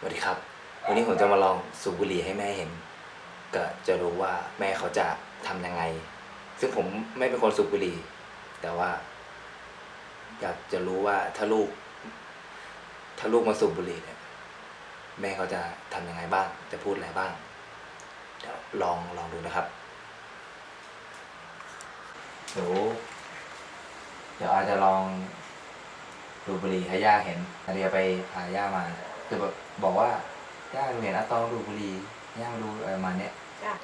สวัสดีครับ วันนี้ผมจะมาลองสูบบุหรี่ให้แม่เห็น ก็จะรู้ว่าแม่เขาจะทำยังไง ซึ่งผมไม่เป็นคนสูบบุหรี่ แต่ว่า อยากจะรู้ว่าถ้าลูก ถ้าลูกมาสูบบุหรี่เนี่ย แม่เขาจะทำยังไงบ้าง จะพูดอะไรบ้าง เดี๋ยวลองลองดูนะครับเดี๋ยวเดี๋ยวอาจจะลองดูบุหรี่ให้ย่าเห็นนาเดียไปพาย่ามา คือแบบบอกว่าย่าเห็นอาตองดูบุรีย่างดูอะไรประมาณเนี้ย จ้ะ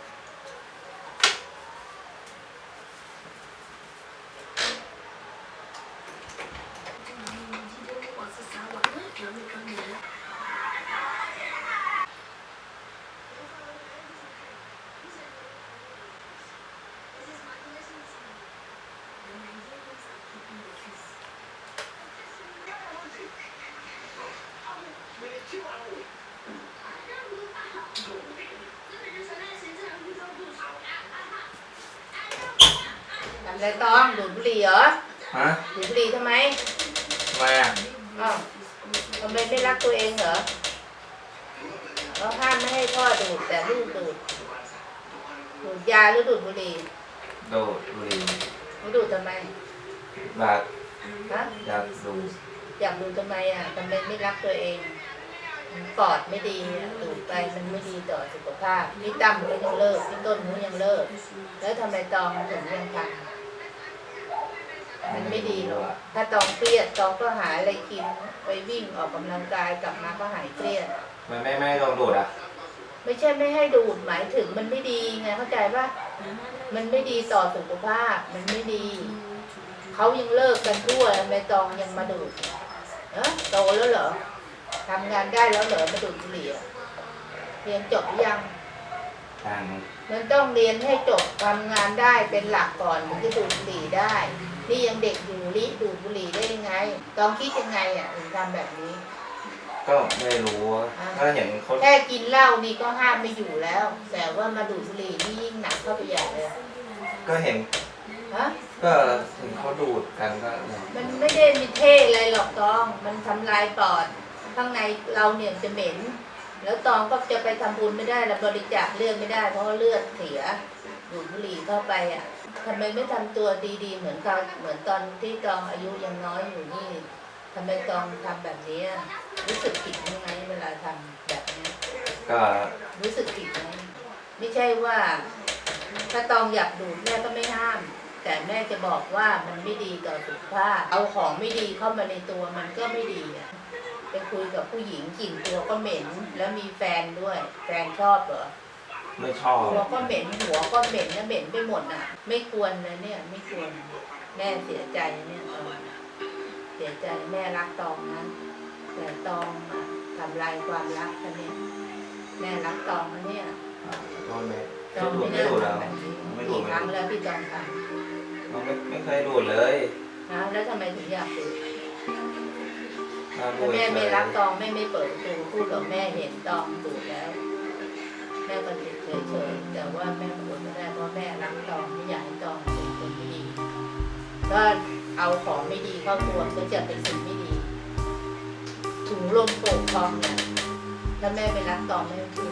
ทำอะไรตองดูดบุหรี่เหรอฮะดูดบุหรี่ทำไมทำไมอะอ้าวทำไมไม่รักตัวเองเหรอเราห้ามไม่ให้พ่อดูดแต่ลูกดูดดูดยาหรือดูดบุหรี่ดูดบุหรี่ไม่ดูดทำไมแบบฮะอยากดูดอยากดูดทำไมอะทำไมไม่รักตัวเองปอดไม่ดีอะดูดไปมันไม่ดีต่อสุขภาพพี่ตั้มก็ยังเลิกพี่ต้นเขายังเลิก แล้วทำไมตองถึงยังทำ มันไม่ดีหรอกถ้าตองเครียดตองก็หาอะไรกินไปวิ่งออกกำลังกายกลับมาก็หายเครียดทำไมแม่ไม่ให้ลองดูดอะ ไม่ใช่ไม่ให้ดูดหมายถึงมันไม่ดีไงเข้าใจปะมันไม่ดีต่อสุขภาพ มันไม่ดี เขายังเลิกกันทั่วทำไมตองยังมาดูดเออโตแล้วเหรอทำงานได้แล้วเหรอมาดูดบุหรี่อะเรียนจบหรือยัง ทาง มันต้องเรียนให้จบทำงานได้เป็นหลักก่อนถึงจะดูดบุหรี่ได้ นี่ยังเด็กอยู่ลิดูดบุหรี่ได้ยังไง ต้องคิดยังไงอะถึงทำแบบนี้ ก็ไม่รู้ถ้าเห็นเขาแค่กินเหล้านี่ก็ห้ามไม่อยู่แล้ว แต่ว่ามาดูดบุหรี่นี่ยิ่งหนักเข้าไปใหญ่เลยก็เห็นฮะ ก็เห็นเขาดูดกันก็มันไม่ได้มีเท่อะไรหรอกตอง มันทำลายปอด ข้างในเราเนี่ยจะเหม็น แล้วตองก็จะไปทำบุญไม่ได้แล้วบริจาคเลือดไม่ได้ เพราะว่าเลือดเสียดูดบุหรี่เข้าไปอะทำไมไม่ทำตัวดีๆ เหมือนตอนเหมือนตอนที่ตองอายุยังน้อยอยู่นี่ทำไมตองทำแบบนี้อะรู้สึกผิดยังไงเวลาทำแบบนี้ก็รู้สึกผิดไหมไม่ใช่ว่า ถ้าตองอยากดูดแม่ก็ไม่ห้าม แต่แม่จะบอกว่ามันไม่ดีต่อสุขภาพเอาของไม่ดีเข้ามาในตัวมันก็ไม่ดีอะ ไปคุยกับผู้หญิงกลิ่นตัวก็เหม็น แล้วมีแฟนด้วย แฟนชอบเหรอไม่ชอบตัวก็เหม็นหัวก็เหม็นนะเหม็นไปหมดอะ ไม่ควรนะเนี่ย ไม่ควรแม่เสียใจนะเนี่ยตองเสียใจแม่รักตองนะแต่ตองอะทำลายความรักกันเนี่ย แม่รักตองนะเนี่ยโดนไหมตองดูดไม่ไม่น่าดูดแล้วทำแบบนี้ไม่ดูกี่ดครั้งแล้วที่ตองทเราไม่ไม่เคยดูดเลยำนะแล้วทำไมถึงอยากดูดน่าดูถ้าด แม่ไม่เลยรักตองแม่ไม่เปิดประตูพูดกับแม่เห็นตองดูดแล้ว แม่ก็เฉยเฉยๆแต่ว่าแม่พูดไม่ได้เพราะแม่รักตองไม่อยากให้ตองเป็นคนไม่ดีก็เอาของไม่ดีเข้าตัวก็จะเป็นสิ่งไม่ดี ถุงลมโป่งพองเนี่ยถ้าแม่ไม่รักตองแม่ไม่พูด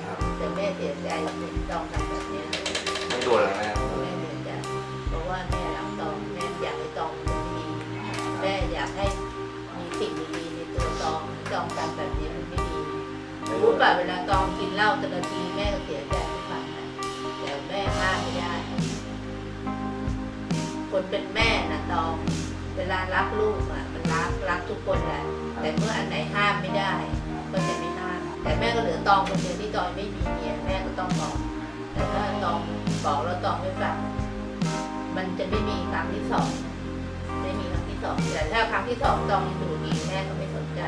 ครับแต่แม่เสียใจเห็นตองทำแบบเนี้ยไม่ดูดแล้วแม่แม่เสียใจเพราะว่าแม่รักตองแม่อยากให้ตองเป็นคนดีแม่อยากให้มี สิ่งดีๆในตัวตองตองทำแบบนี้มันไม่ดีรู้ป่ะเวลาตองกินเหล้าแต่ละทีแม่ก็เสียใจทุกครั้งนะแต่แม่ห้ามไม่ได้ คนเป็นแม่นะตอง เวลารักลูกอะ มันรักรักทุกคนแหละแต่เมื่ออันไหนห้ามไม่ได้ ก็จะไม่ห้าม แต่แม่ก็เหลือตองคนเดียวที่ตองไม่มีเมียแม่ก็ต้องบอก แต่ถ้าตองบอกแล้วตองไม่ฟังมันจะไม่มีครั้งที่สอง สองแต่ถ้าครั้งที่สองตองยังอยู่ดีแม่ก็ไม่สนใจ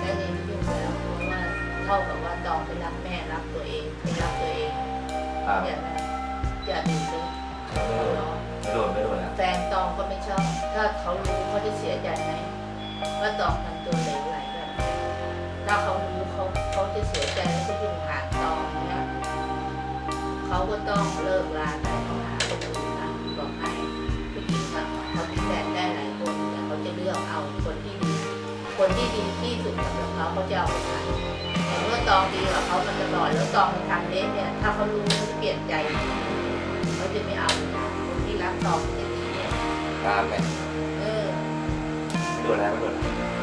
แม่เลยไม่ยุ่งแล้วเพราะว่าเท่ากับว่าตองไปรักแม่รักตัวเองไม่รักตัวเองครับอย่านะอย่าดูเลยไม่ดูดไม่ดูดแล้วแฟนตองก็ไม่ชอบถ้าเขารู้เขาจะเสียใจไหมว่าตองทำตัวเหลวไหลแบบนี้ถ้าเขารู้เขาเขาจะเสียใจแล้วก็ยุ่งหาตองนะเขาก็ต้องเลิกลาแต่เขาหาคนอื่นนะ คนแต่เขาจะเลือกเอาคนที่ดีคคนที่ดีที่สุดสำหรับเขาเขาจะเอาไปใช้แต่เมื่อตองดีกับเขามาตลอดแล้วตองมันทำเละเนี่ยถ้าเขารู้เขาจะเปลี่ยนใจเขาจะไม่เอาคนที่รักตองจะดีเนี่ยตามแม่เออ ไม่โดนแล้วไม่โดนแล้ว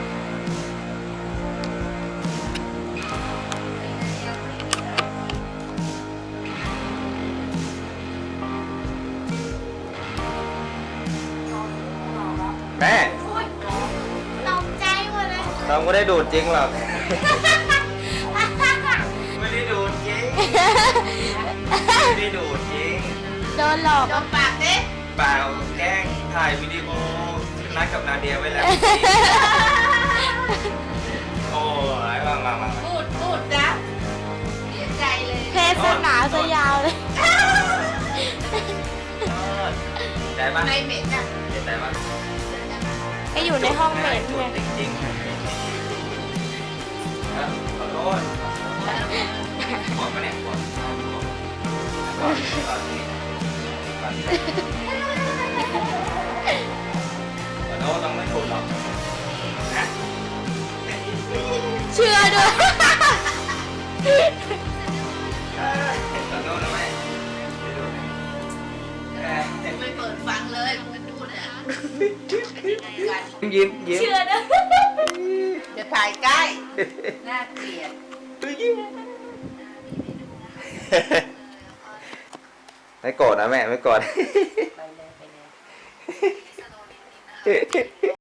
ดเลยเราไม่ได้ดูดจริงหรอก ไม่ได้ดูดจริง ไม่ได้ดูดจริง โดนหลอกจมปากเด้เปล่าแกล้งถ่ายวิดีโอนัดกับนาเดียไว้แล้ว โอ้ยมามามาพูดพูดนะเสียใจเลยเทศนาซะยาวเลย ใจปะไม่เหม็นอะเห็นใจปะก็อยู่ในห้องเหม็นจุไงดจริงๆ ปวดปวดนี่ปวดขอโทษต้องไม่ถูกหรอกนะเชื่อด้วยเออขอโทษนะแม่เดี๋ยวดูเออไม่เปิดฟังเลยมันพูดอะยิ้มยิ้มเชื่อด้วยจะถ่ายใกล้ น่าเกลียดยิ้ม ไม่โกรธนะแม่ไม่โกรธ ไปเลยไปเลย